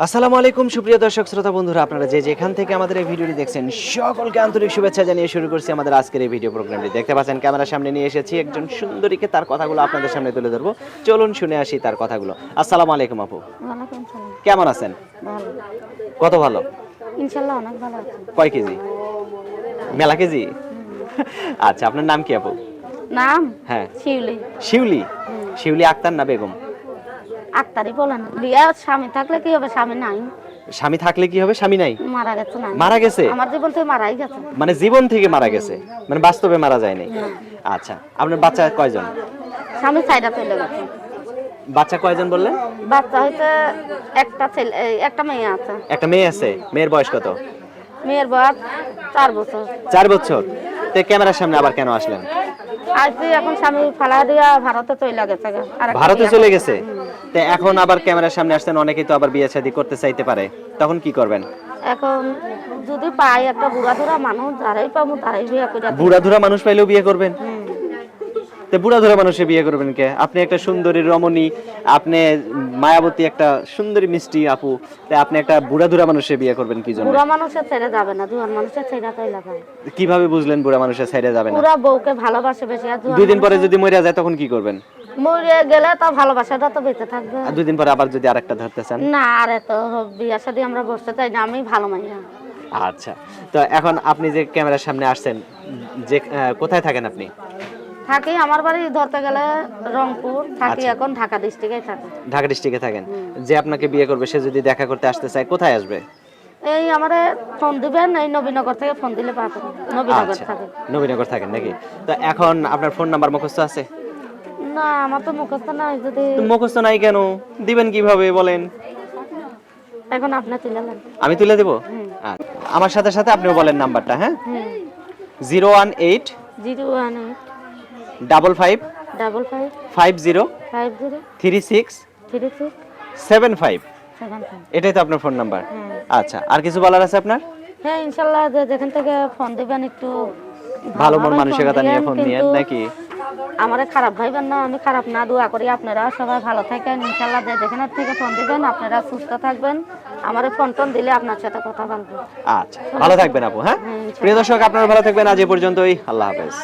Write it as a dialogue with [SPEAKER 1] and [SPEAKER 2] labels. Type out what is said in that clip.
[SPEAKER 1] আসসালামু আলাইকুম সুপ্রিয় দর্শক শ্রোতা বন্ধুরা আপনারা যে যেখান থেকে আমাদের এই ভিডিওটি দেখছেন সকলকে আন্তরিক শুভেচ্ছা জানিয়ে শুরু করছি আমাদের আজকের এই ভিডিও প্রোগ্রামটি। দেখতে পাচ্ছেন ক্যামেরার সামনে নিয়ে এসেছি একজন সুন্দরীকে তার কথাগুলো আপনাদের সামনে তুলে ধরবো। চলুন শুনে আসি তার কথাগুলো। আসসালামু আলাইকুম আপু। কেমন আছেন? কত ভালো?
[SPEAKER 2] অনেক ভালো
[SPEAKER 1] কয় কেজি? মেলা কেজি? আচ্ছা আপনার নাম কি আপু?
[SPEAKER 2] নাম?
[SPEAKER 1] হ্যাঁ।
[SPEAKER 2] শিউলি।
[SPEAKER 1] শিউলি? শিউলি আক্তার না বেগম?
[SPEAKER 2] আক্তারি বলেন বিয়া স্বামী থাকলে কি হবে? স্বামী নাই।
[SPEAKER 1] স্বামী থাকলে কি হবে? স্বামী নাই?
[SPEAKER 2] মারা গেছে নাই
[SPEAKER 1] মারা গেছে?
[SPEAKER 2] আমার জীবন থেকে মারাই গেছে।
[SPEAKER 1] মানে জীবন থেকে মারা গেছে? মানে বাস্তবে মারা যায়নি? আচ্ছা আপনার বাচ্চা কয়জন?
[SPEAKER 2] স্বামী সাইডা চলে গেছে
[SPEAKER 1] বাচ্চা কয়জন বললেন?
[SPEAKER 2] বাচ্চা হইতে একটা ছেলে একটা মেয়ে আছে।
[SPEAKER 1] একটা মেয়ে আছে? মেয়ের বয়স কত?
[SPEAKER 2] মেয়ের বয়স চার বছর।
[SPEAKER 1] চার বছর। তে ক্যামেরার সামনে আবার কেন আসলেন?
[SPEAKER 2] আজকে এখন স্বামী ফালা দিয়া ভারতে চলে গেছে
[SPEAKER 1] ভারতে চলে গেছে? তো এখন আবার ক্যামেরার সামনে আসছেন অনেকেই তো আবার বিয়ে শাদী করতে চাইতে পারে। তখন কি করবেন?
[SPEAKER 2] এখন যদি পাই একটা বুড়াধুরা মানুষ যারাই পাবো তারাই বিয়ে করে
[SPEAKER 1] বুড়াধুরা মানুষ পাইলেও বিয়ে করবেন? তে বুড়া ধুরা মানুষে বিয়ে করবেন কে? আপনি একটা সুন্দরী রমণী আপনি মায়াবতী একটা সুন্দরী মিষ্টি আপু তে আপনি একটা বুড়া ধুরা মানুষে বিয়ে করবেন কি জন্য?
[SPEAKER 2] বুড়া মানুষের ছেড়ে যাবে না জুয়ান মানুষের ছেড়ে চলে যাবে
[SPEAKER 1] কীভাবে বুঝলেন বুড়া মানুষের সাইডে যাবে না?
[SPEAKER 2] পুরা বউকে ভালোবাসে বেশি আর
[SPEAKER 1] দুই দিন পরে যদি মরে যায় তখন কি করবেন?
[SPEAKER 2] মরে গেলে তো ভালোবাসাটা তো বেঁচে থাকবে।
[SPEAKER 1] আর দুই দিন পরে আবার যদি আরেকটা ধরতে চান?
[SPEAKER 2] না আর এত বিয়ার সাথে আমরা বসতে চাই না আমি ভালো মাইয়া।
[SPEAKER 1] আচ্ছা তো এখন আপনি যে ক্যামেরার সামনে আসছেন যে কোথায় থাকেন আপনি?
[SPEAKER 2] থাকি আমার বাড়ি ধরতে গেলে রংপুর থাকি
[SPEAKER 1] আচ্ছা।
[SPEAKER 2] এখন ঢাকা ডিস্ট্রিক্টে থাকি।
[SPEAKER 1] ঢাকা ডিস্ট্রিক্টে থাকেন। যে আপনাকে বিয়ে করবে সে যদি দেখা করতে আসতে চায় কোথায় আসবে?
[SPEAKER 2] এই আমারে ফোন দিবেন এই নবীনগর থেকে ফোন দিলে পাবেন নবীনগর
[SPEAKER 1] আচ্ছা
[SPEAKER 2] থাকে
[SPEAKER 1] নবীনগর থাকেন নাকি? তো এখন আপনার ফোন নাম্বার মুখস্থ আছে?
[SPEAKER 2] না আমার তো মুখস্থ নাই যদি
[SPEAKER 1] মুখস্থ নাই কেন? দিবেন কীভাবে বলেন।
[SPEAKER 2] এখন আপনি তুলে নেন
[SPEAKER 1] আমি তুলে দেবো? আচ্ছা। আমার সাথে সাথে আপনিও বলেন নাম্বারটা হ্যাঁ? Zero one eight
[SPEAKER 2] zero one eight
[SPEAKER 1] double five
[SPEAKER 2] double five
[SPEAKER 1] five zero
[SPEAKER 2] five zero
[SPEAKER 1] three six
[SPEAKER 2] three six
[SPEAKER 1] seven five. এটাই তো আপনার ফোন নাম্বার।
[SPEAKER 2] হ্যাঁ।
[SPEAKER 1] আচ্ছা আর কিছু বলার আছে আপনার?
[SPEAKER 2] হ্যাঁ ইনশাল্লাহ যেখান থেকে ফোন দিবেন একটু
[SPEAKER 1] ভালো মন
[SPEAKER 2] ভালোভাবে
[SPEAKER 1] মানসিকতা নিয়ে ফোন নিয়ে নাকি?
[SPEAKER 2] আমারে খারাপ ভাইবেন না আমি খারাপ না দোয়া করি আপনারা সবাই ভালো থাকেন। ইনশাল্লাহ যে যেখানে থেকে ফোন দিবেন আপনারা সুস্থ থাকবেন। আমারে ফোন টোন দিলে আপনার সাথে কথা বলব।
[SPEAKER 1] আচ্ছা ভালো থাকবেন আপু হ্যাঁ?
[SPEAKER 2] হ্যাঁ,
[SPEAKER 1] প্রিয় দর্শক আপনারা ভালো থাকবেন। আজ এ পর্যন্তই। আল্লাহ হাফেজ।